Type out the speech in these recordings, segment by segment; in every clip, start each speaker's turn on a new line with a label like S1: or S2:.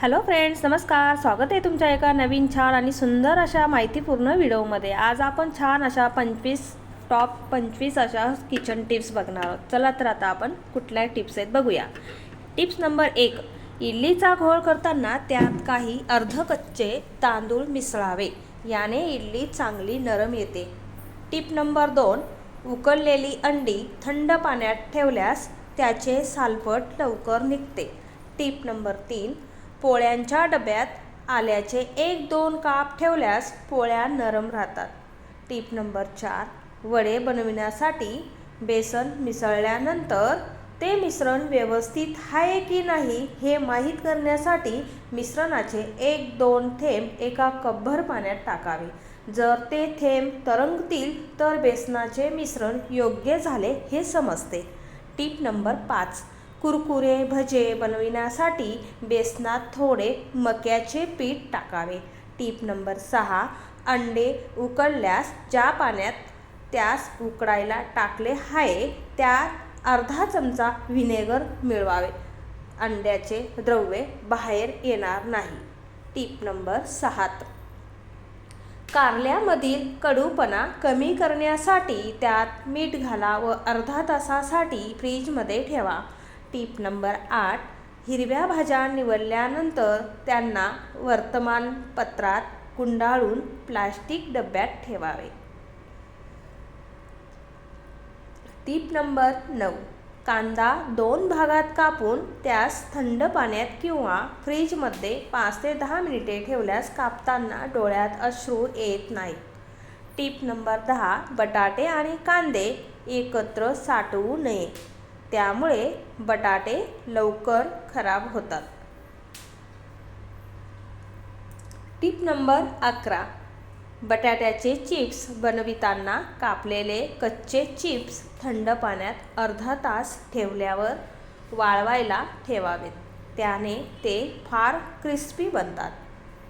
S1: Hello friends नमस्कार. स्वागत आहे तुमच्या एका नवीन छान आणि सुंदर अशा माहितीपूर्ण व्हिडिओमध्ये. आज आपण छान अशा पंचवीस टॉप पंचवीस अशा किचन टिप्स बघणार आहोत. चला तर आता आपण कुठल्या टिप्स आहेत बघूया. टिप्स नंबर एक इडलीचा घोळ करताना त्यात काही अर्धकच्चे तांदूळ मिसळावे. याने इडली चांगली नरम येते. टिप नंबर दोन उकळलेली अंडी थंड पाण्यात ठेवल्यास त्याचे सालपट लवकर निघते. टिप नंबर तीन पोळ्यांच्या डब्यात आल्याचे एक दोन काप ठेवल्यास पोळ्या नरम राहतात. टीप नंबर चार वडे बनविण्यासाठी बेसन मिसळल्यानंतर ते मिश्रण व्यवस्थित आहे की नाही हे माहीत करण्यासाठी मिश्रणाचे एक दोन थेंब एका कपभर पाण्यात टाकावे. जर ते थेंब तरंगतील तर बेसनाचे मिश्रण योग्य झाले हे समजते. टीप नंबर पाच कुरकुरे भजे बनविण्यासाठी बेसनात थोडे मक्याचे पीठ टाकावे. टीप नंबर सहा अंडे उकळल्यास ज्या पाण्यात त्यास उकडायला टाकले आहे त्यात अर्धा चमचा व्हिनेगर मिळवावे. अंड्याचे द्रव्ये बाहेर येणार नाही. टीप नंबर सात कारल्यामधील कडूपणा कमी करण्यासाठी त्यात मीठ घाला व अर्धा तासासाठी फ्रीजमध्ये ठेवा. टीप नंबर आठ हिरव्या भाज्या निवडल्यानंतर त्यांना वर्तमानपत्रात गुंडाळून प्लास्टिक डब्यात ठेवावे. टीप नंबर नऊ कांदा दोन भागात कापून त्यास थंड पाण्यात किंवा फ्रीजमध्ये पाच ते दहा मिनिटे ठेवल्यास कापताना डोळ्यात अश्रू येत नाहीत. टीप नंबर दहा बटाटे आणि कांदे एकत्र साठवू नये. त्यामुळे बटाटे लवकर खराब होतात. टीप नंबर अकरा. बटाट्याचे चिप्स बनविताना कापलेले कच्चे चिप्स थंड पाण्यात अर्धा तास ठेवल्यावर वाळवायला ठेवावेत. त्याने ते फार क्रिस्पी बनतात.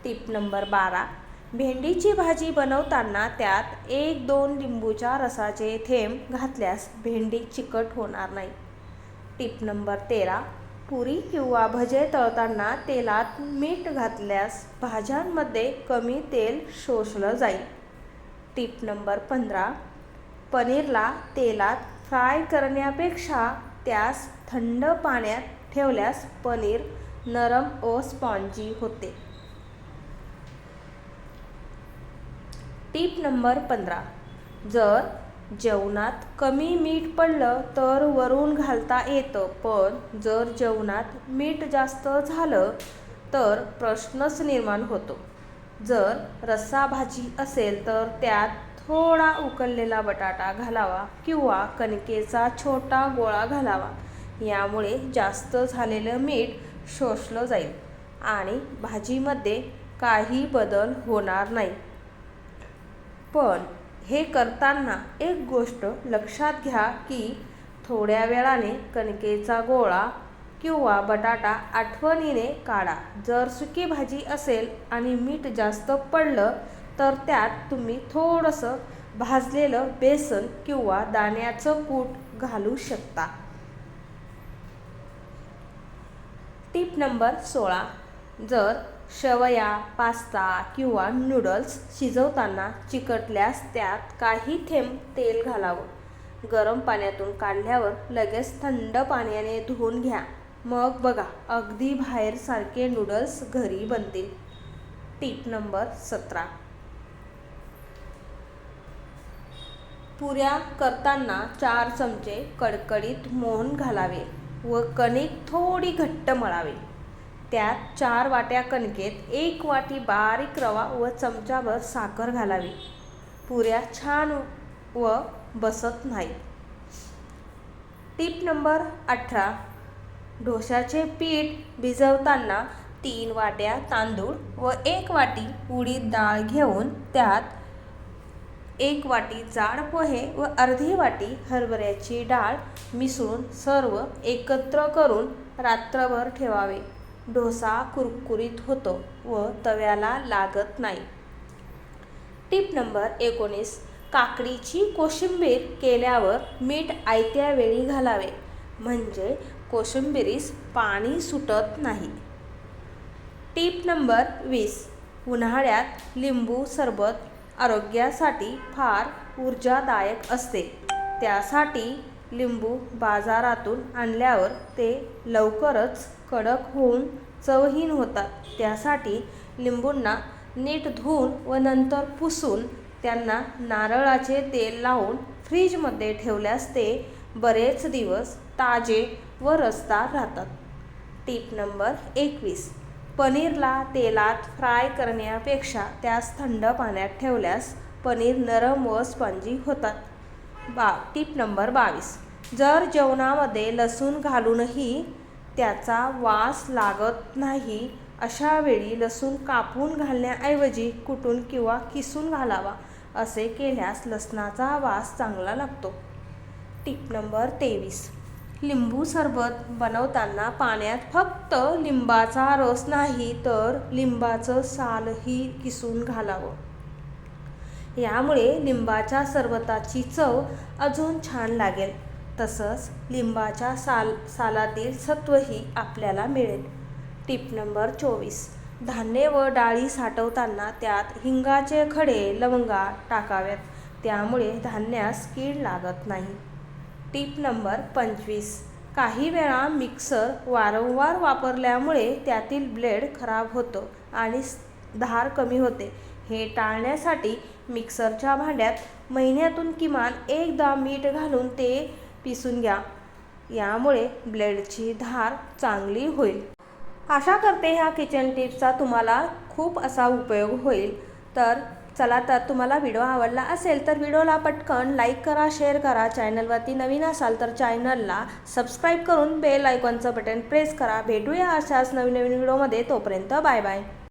S1: टीप नंबर बारा. भेंडीची भाजी बनवताना त्यात एक दोन लिंबूच्या रसाचे थेंब घातल्यास भेंडी चिकट होणार नाही. टीप नंबर तेरा. पुरी किंवा भजे तळताना तेलात मीठ घातल्यास भाज्यांमध्ये कमी तेल शोषलं जाईल. टीप नंबर पंधरा. पनीरला तेलात फ्राय करण्यापेक्षा त्यास थंड पाण्यात ठेवल्यास पनीर नरम व स्पॉन्जी होते. टीप नंबर पंधरा. जर जेवणात कमी मीठ पडलं तर वरून घालता येतं पण जर जेवणात मीठ जास्त झालं तर प्रश्नच निर्माण होतो. जर रस्सा भाजी असेल तर त्यात थोडा उकळलेला बटाटा घालावा किंवा कणकेचा छोटा गोळा घालावा. यामुळे जास्त झालेलं मीठ शोषलं जाईल आणि भाजीमध्ये काही बदल होणार नाही. पण हे करताना एक गोष्ट लक्षात घ्या की थोड्या वेळाने कणकेचा गोळा किंवा बटाटा आठवणीने काढा. जर सुकी भाजी असेल आणि मीठ जास्त पडलं तर त्यात तुम्ही थोडंसं भाजलेलं बेसन किंवा दाण्याचं कूट घालू शकता. टीप नंबर सोळा. जर शेवया पास्ता किंवा नूडल्स शिजवताना चिकटल्यास त्यात काही थेंब तेल घालावं. गरम पाण्यातून काढल्यावर लगेच थंड पाण्याने धुवून घ्या. मग बघा अगदी बाहेरसारखे नूडल्स घरी बनतील. टीप नंबर सतरा. पुऱ्या करताना चार चमचे कडकडीत मोहन घालावे व कणिक थोडी घट्ट मळावे. त्यात चार वाट्या कणकेत एक वाटी बारीक रवा व चमचाभर साखर घालावी. पुऱ्या छान व बसत नाही टीप नंबर अठरा. ढोशाचे पीठ भिजवताना तीन वाट्या तांदूळ व एक वाटी उडीद डाळ घेऊन त्यात एक वाटी जाड पोहे व अर्धी वाटी हरभऱ्याची डाळ मिसळून सर्व एकत्र करून रात्रभर ठेवावे. डोसा कुरकुरीत होतो व तव्याला लागत नाही. टीप नंबर एकोणीस. काकडीची कोशिंबीर केल्यावर मीठ आयत्या वेळी घालावे. म्हणजे कोशिंबिरीस पाणी सुटत नाही. टीप नंबर वीस. उन्हाळ्यात लिंबू सरबत आरोग्यासाठी फार ऊर्जादायक असते. त्यासाठी लिंबू बाजारातून आणल्यावर ते लवकरच कडक होऊन चवहीन होतात. त्यासाठी लिंबूंना नीट धुवून व नंतर पुसून त्यांना नारळाचे तेल लावून फ्रीजमध्ये ठेवल्यास ते बरेच दिवस ताजे व रसदार राहतात. टीप नंबर एकवीस. पनीरला तेलात फ्राय करण्यापेक्षा त्यास थंड पाण्यात ठेवल्यास पनीर नरम व स्पंजी होतात. बा टीप नंबर बावीस. जर जेवणामध्ये लसूण घालूनही त्याचा वास लागत नाही अशा वेळी लसूण कापून घालण्याऐवजी कुटून किंवा किसून घालावा असे केल्यास लसणाचा वास चांगला लागतो. टीप नंबर तेवीस. लिंबू सरबत बनवताना पाण्यात फक्त लिंबाचा रस नाही तर लिंबाचं सालही किसून घालावं. यामुळे लिंबाच्या सरबताची चव अजून छान लागेल. तसंच लिंबाच्या साल सालातील सत्वही आपल्याला मिळेल. टीप नंबर चोवीस. धान्य व डाळी साठवताना त्यात हिंगाचे खडे लवंगा टाकाव्यात. त्यामुळे धान्यास कीड लागत नाही. टीप नंबर पंचवीस. काही वेळा मिक्सर वारंवार वापरल्यामुळे त्यातील ब्लेड खराब होतो आणि धार कमी होते. हे टाळण्यासाठी मिक्सरच्या भांड्यात महिन्यातून किमान एकदा मीठ घालून ते पिसून घ्या. यामुळे ब्लेडची धार चांगली होईल. आशा करते ह्या किचन टिप्सचा तुम्हाला खूप असा उपयोग होईल. तर चला तर तुम्हाला व्हिडिओ आवडला असेल तर व्हिडिओला पटकन लाईक करा शेअर करा. चॅनलवरती नवीन असाल तर चॅनलला सबस्क्राईब करून बेल आयकॉनचं बटन प्रेस करा. भेटूया अशाच नवीन नवीन व्हिडिओमध्ये. तोपर्यंत बाय बाय